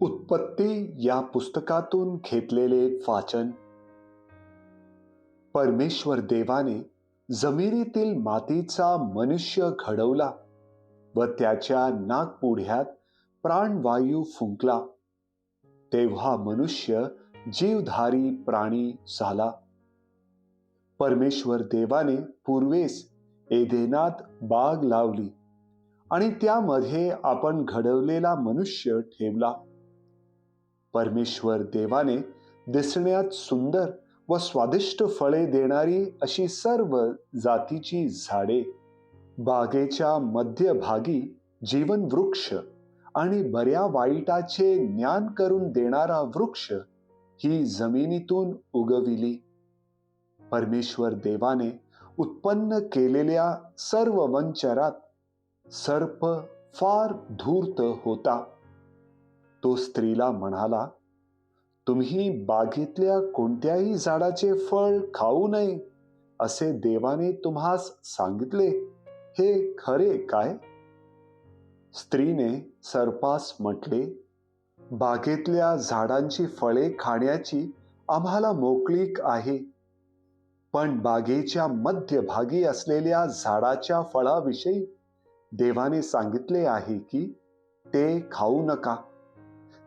उत्पत्ती या पुस्तकातून घेतलेले वाचन. परमेश्वर देवाने जमिनीतील मातीचा मनुष्य घडवला व त्याच्या नागपुढ्यात प्राणवायू फुंकला. तेव्हा मनुष्य जीवधारी प्राणी झाला. परमेश्वर देवाने पूर्वेस एदेनात बाग लावली आणि त्यामध्ये आपण घडवलेला मनुष्य ठेवला. परमेश्वर देवाने दिसण्यात सुंदर व स्वादिष्ट फळे देणारी अशी सर्व जातीची झाडे बागेच्या मध्यभागी जीवन वृक्ष आणि बऱ्या वाईटाचे ज्ञान करून देणारा वृक्ष ही जमिनीतून उगविली. परमेश्वर देवाने उत्पन्न केलेल्या सर्व वंचरात सर्प फार धूर्त होता. तो स्त्रीला म्हणाला तुम्ही बागेतल्या कोणत्याही झाडाचे फळ खाऊ नये असे देवाने तुम्हास सांगितले. हे खरे काय? स्त्रीने सर्पास म्हटले बागेतल्या झाडांची फळे खाण्याची आम्हाला मोकळीक आहे. पण बागेच्या मध्यभागी असलेल्या झाडाच्या फळाविषयी देवाने सांगितले आहे की ते खाऊ नका.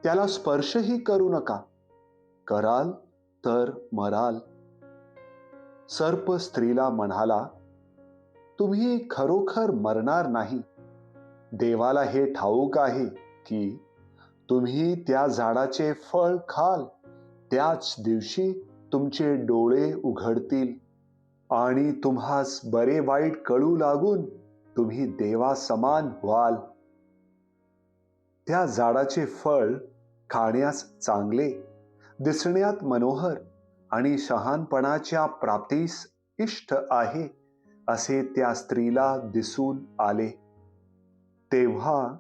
त्याला स्पर्शही करू नका. कराल तर मराल. सर्प स्त्रीला म्हणाला तुम्ही खरोखर मरणार नाही. देवाला हे ठाऊक आहे की तुम्ही त्या झाडाचे फळ खाल. त्याच दिवशी तुमचे डोळे उघडतील आणि तुम्हास बरे वाईट कळू लागून तुम्ही देवा समान व्हाल. त्या झाडाचे फळ खाण्यास चांगले दिसण्यात मनोहर आणि शहानपणाच्या प्राप्तीस इष्ट आहे असे त्या स्त्रीला दिसून आले. तेव्हा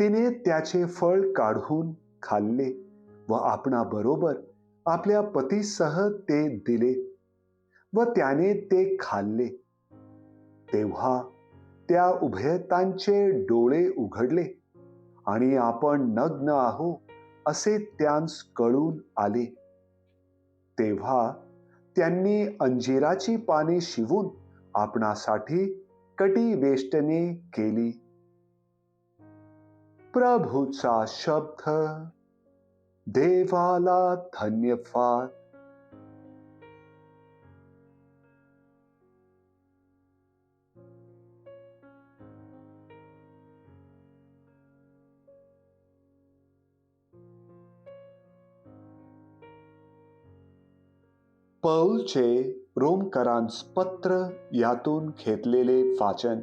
तिने त्याचे फळ काढून खाल्ले व आपणा बरोबर आपल्या पतीसह ते दिले व त्याने ते खाल्ले. तेव्हा त्या उभयतांचे डोळे उघडले आणि आपण नग्न आहो असे त्यांस कळून आले. तेव्हा त्यांनी अंजिराची पाने शिवून आपणासाठी कटी वेष्टने केली. प्रभूचा शब्द देवाला धन्यवाद. पौलचे रोमकरांस पत्र यातून घेतलेले वाचन.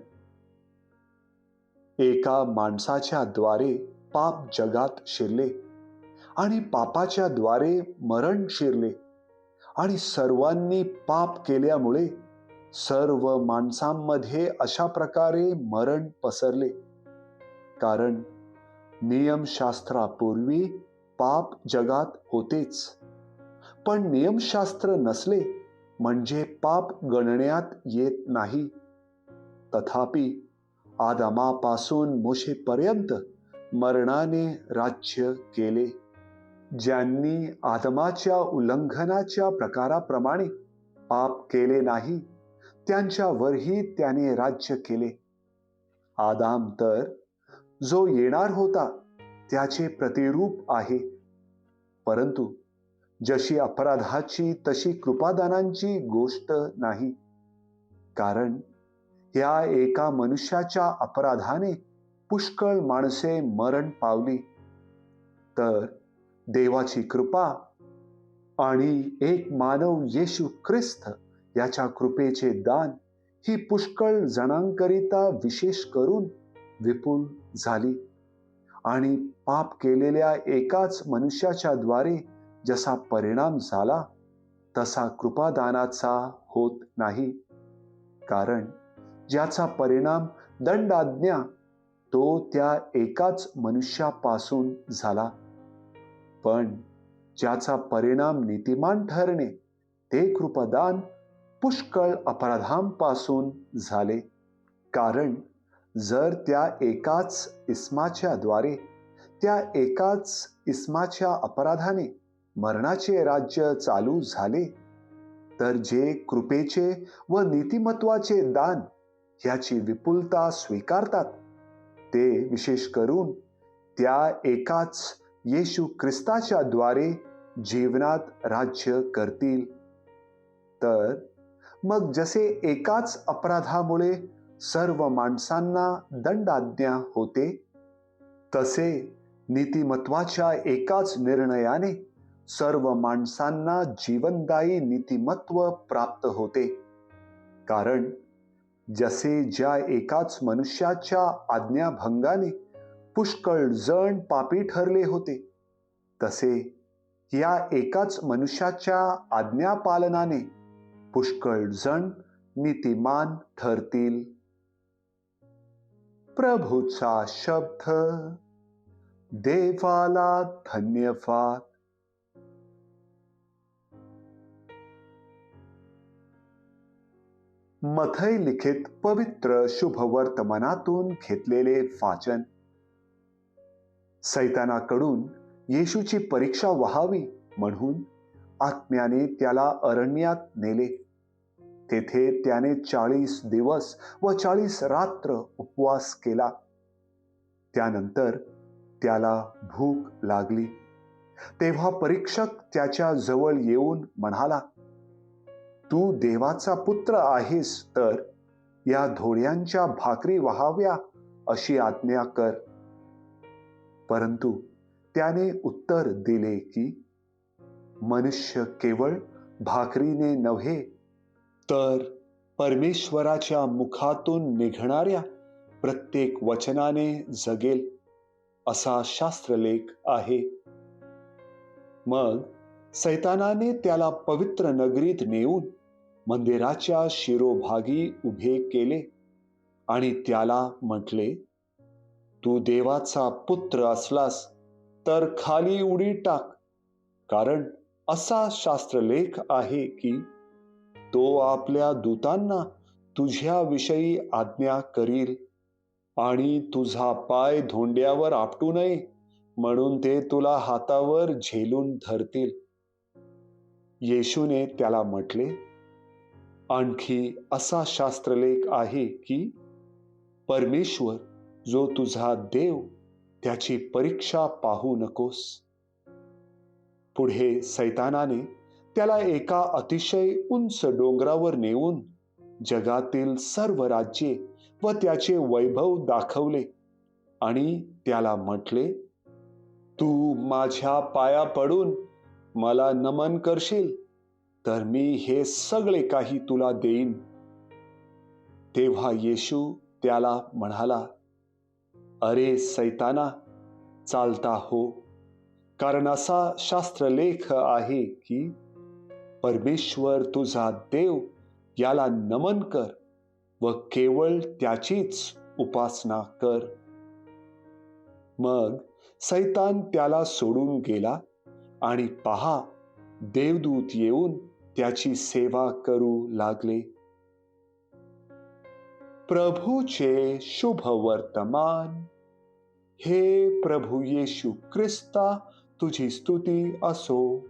एका माणसाच्या द्वारे पाप जगात शिरले आणि पापाच्या द्वारे मरण शिरले आणि सर्वांनी पाप केल्यामुळे सर्व माणसांमध्ये अशा प्रकारे मरण पसरले. कारण नियमशास्त्रापूर्वी पाप जगात होतेच. पण नियमशास्त्र नसले म्हणजे पाप गणण्यात येत नाही. तथापि आदमापासून मुशेपर्यंत मरणाने राज्य केले ज्यांनी आदमाच्या उल्लंघनाच्या प्रकाराप्रमाणे पाप केले नाही त्यांच्यावरही त्याने राज्य केले. आदाम तर जो येणार होता त्याचे प्रतिरूप आहे. परंतु जशी अपराधाची तशी कृपादानांची गोष्ट नाही. कारण या एका मनुष्याच्या अपराधाने पुष्कळ माणसे मरण पावली. तर देवाची कृपा आणि एक मानव येशू ख्रिस्त याच्या कृपेचे दान ही पुष्कळ जणांकरिता विशेष करून विपुल झाली. आणि पाप केलेल्या एकाच मनुष्याच्या द्वारे जसा परिणाम झाला तसा कृपादानाचा होत नाही. कारण ज्याचा परिणाम दंडाज्ञा तो त्या एकाच मनुष्यापासून झाला. पण ज्याचा परिणाम नीतिमान ठरणे ते कृपदान पुष्कळ अपराधांपासून झाले. कारण जर त्या एकाच इस्माच्या द्वारे त्या एकाच इस्माच्या अपराधाने मरणाचे राज्य चालू झाले. तर जे कृपेचे व नीतिमत्वाचे दान ह्याची विपुलता स्वीकारतात ते विशेष करून त्या एकाच येशू ख्रिस्ताच्या द्वारे जीवनात राज्य करतील. तर मग जसे एकाच अपराधामुळे सर्व माणसांना दंडाज्ञा होते तसे नीतिमत्वाच्या एकाच निर्णयाने सर्व माणसांना जीवनदायी नीतिमत्व प्राप्त होते. कारण जसे ज्या एकाच मनुष्याच्या आज्ञाभंगाने पुष्कळ जण पापी ठरले होते तसे या एकाच मनुष्याच्या आज्ञापालनाने पुष्कळ जण नीतिमान ठरतील. प्रभूचा शब्द देवाला धन्यवाद. मथई लिखित पवित्र शुभ वर्तमानातून घेतलेले वाचन. सैतानाकडून येशूची परीक्षा व्हावी म्हणून आत्म्याने त्याला अरण्यात नेले. तेथे त्याने चाळीस दिवस व चाळीस रात्र उपवास केला. त्यानंतर त्याला भूक लागली. तेव्हा परीक्षक त्याच्याजवळ येऊन म्हणाला तू देवाचा पुत्र आहेस तर या धोड्यांच्या भाकरी व्हाव्या अशी आज्ञा कर. परंतु त्याने उत्तर दिले की मनुष्य केवळ भाकरीने नव्हे तर परमेश्वराच्या मुखातून निघणाऱ्या प्रत्येक वचनाने जगेल असा शास्त्रलेख आहे. मग सैतानाने त्याला पवित्र नगरीत नेऊन मंदिराच्या शिरोभागी उभे केले आणि त्याला म्हटले तू देवाचा पुत्र असलास तर खाली उडी टाक कारण असा शास्त्रलेख आहे की तो आपल्या दूतांना तुझ्या विषयी आज्ञा करील आणि तुझा पाय धोंड्यावर आपटू नये म्हणून ते तुला हातावर झेलून धरतील. येशूने त्याला म्हटले आणखी असा शास्त्रलेख आहे की परमेश्वर जो तुझा देव त्याची परीक्षा पाहू नकोस. पुढे सैतानाने त्याला एका अतिशय उंच डोंगरावर नेऊन जगातील सर्व राज्ये व त्याचे वैभव दाखवले आणि त्याला म्हटले तू माझ्या पाया पडून मला नमन करशील. तर मी हे सगळे काही तुला देईन. तेव्हा येशू त्याला म्हणाला अरे सैताना चालता हो. कारण असा शास्त्रलेख आहे की परमेश्वर तुझा देव याला नमन कर व केवळ त्याचीच उपासना कर. मग सैतान त्याला सोडून गेला आणि पहा देवदूत येऊन त्याची सेवा करू लागले. प्रभूचे शुभ वर्तमान. हे प्रभू येशू ख्रिस्ता तुझी स्तुती असो.